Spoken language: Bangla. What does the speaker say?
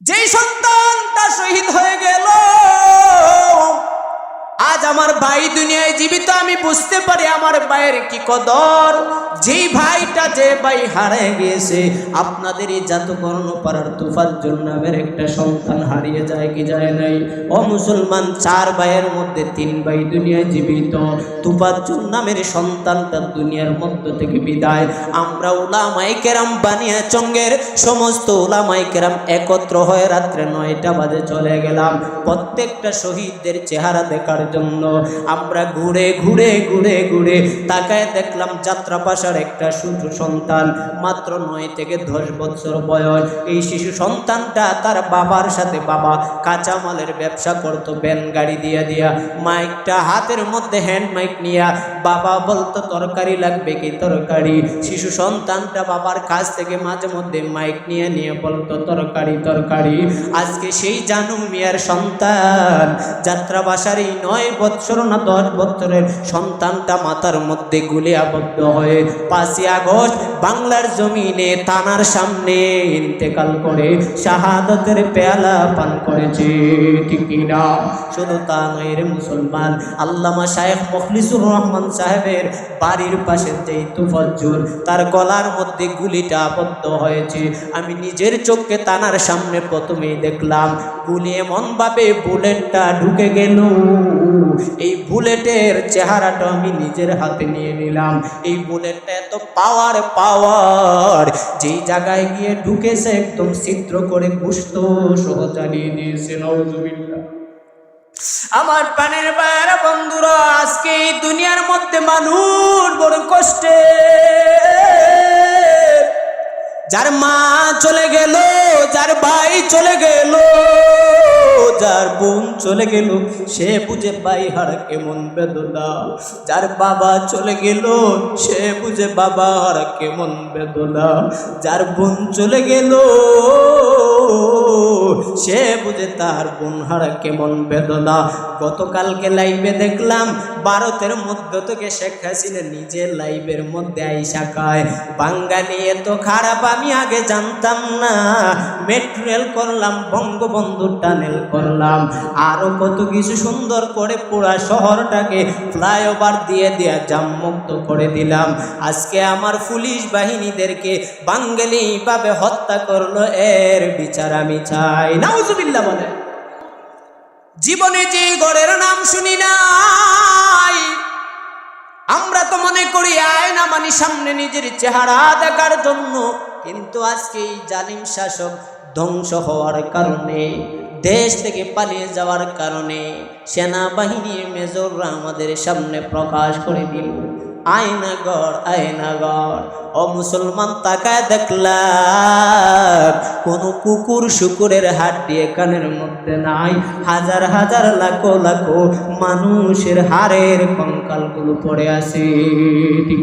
যেই সন্তান তা শহীদ হয়ে গেল আজ আমার ভাই দুনিয়ায় জীবিত, আমি বুঝতে পারি আমার ভাইয়ের কি কদর। যেই ভাইটা যে ভাই হারিয়ে গিয়েছে, আপনাদের এই জাতকর্ণ পাড়ার তুফাজ্জল নামের একটা সন্তান হারিয়ে যায় কি যায় নাই? ও মুসলমান, চার ভাইয়ের মধ্যে তিন ভাই দুনিয়ায় জীবিত। তুফাজ্জল নামের সন্তানটা দুনিয়ার মধ্য থেকে বিদায়। আমরা উলামাই কেরাম বানিয়া চঙ্গের সমস্ত উলামাই কেরাম একত্র হয়ে রাত্রে নয়টা বাজে চলে গেলাম। প্রত্যেকটা শহীদদের চেহারা দেখার জন্য আমরা ঘুরে ঘুরে ঘুরে ঘুরে তাকায় দেখলাম যাত্রাপাশার একটা শিশু সন্তান, মাত্র নয় থেকে দশ বছর বয়স। এই শিশু সন্তানটা তার বাবার সাথে বাবা কাঁচামালের ব্যবসা করতো, ভ্যান গাড়ি দিয়া দিয়া। মাইকটা হাতের মধ্যে হ্যান্ড মাইক নিয়া, বাবা, বলতো তরকারি লাগবে কি তরকারি? শিশু সন্তানটা বাবার কাছ থেকে মাঝে মধ্যে মাইক নিয়ে নিয়ে বলতো, তরকারি তরকারি। আজকে সেই জানু মিয়ার সন্তান যাত্রা বাসার নয় বৎসর না দশ বছরের সন্তানটা মাথার মধ্যে গুলি আবদ্ধ হয়ে পাঁচই আগস্ট বাংলার জমিনে থানার সামনে ইন্তেকাল করে শাহাদতের পেয়ালা পান করেছে, ঠিক না শুধু তা নয় রে মুসলমান, আল্লামা সাহেব মখলিসুর রহমান সাহেবের বাড়ির পাশে যেই তুফজ্জুর তার গলার মধ্যে গুলিটা আবদ্ধ হয়েছে। আমি নিজের চোখকে তানার সামনে প্রথমেই দেখলাম, গুলি এমনভাবে বুলেটটা ঢুকে গেল। এই বুলেটের চেহারাটা আমি নিজের হাতে নিয়ে নিলাম। এই বুলেটটা এত পাওয়ার পাওয়ার যেই জায়গায় গিয়ে ঢুকেছে, একদম ছিদ্র করে গুস্ত সহ চালিয়ে দিয়েছে নজুবিল্লা আমার প্রাণের বাইরা বন্ধুরা, আজকে এই দুনিয়ার মধ্যে মানুষ বড় কষ্টে। যার মা চলে গেল, যার ভাই চলে গেল, যার বোন চলে গেল। সে বুঝে পাই হার কেমন বেদনা। যার বাবা চলে গেল, সে বুঝে বাবা হার কেমন বেদনা। যার বোন চলে গেল বুঝে তার বোন হারা কেমন বেদনা। গতকালকে লাইভে দেখলাম, ভারতের মধ্য থেকে শেখ হাসিনা নিজের লাইভের মধ্যে আইসা খায়। বাঙালি এত খারাপ, আমি আগে জানতাম না। মেট্রো রেল করলাম, বঙ্গবন্ধু টানেল করলাম। আরও কত কিছু সুন্দর করে পুরা শহরটাকে ফ্লাইওভার দিয়ে দিয়া, জামমুক্ত করে দিলাম। আজকে আমার পুলিশ বাহিনীদেরকে বাঙ্গালি ভাবে হত্যা করল, এর বিচার আমি চাই। নাউজুবিল্লাহ বলে। জীবনে যে গড়ের নাম শুনি নাই, আমরা তো মনে করি আয়না মানি সামনে নিজের চেহারা দেখার জন্য, কিন্তু আজকে এই জালিম শাসক ধ্বংস হওয়ার কারণে, দেশ থেকে পালিয়ে যাওয়ার কারণে, সেনাবাহিনীর মেজররা আমাদের সামনে প্রকাশ করে দিল। আয়নাগর আয়নাগর ও মুসলমান তাকায় দেখলাম, কোন কুকুর শুকুরের হাড্ডি কানের মধ্যে নাই। হাজার হাজার, লাখো লাখো মানুষের হাড়ের কঙ্কালগুলো পড়ে আছে, ঠিক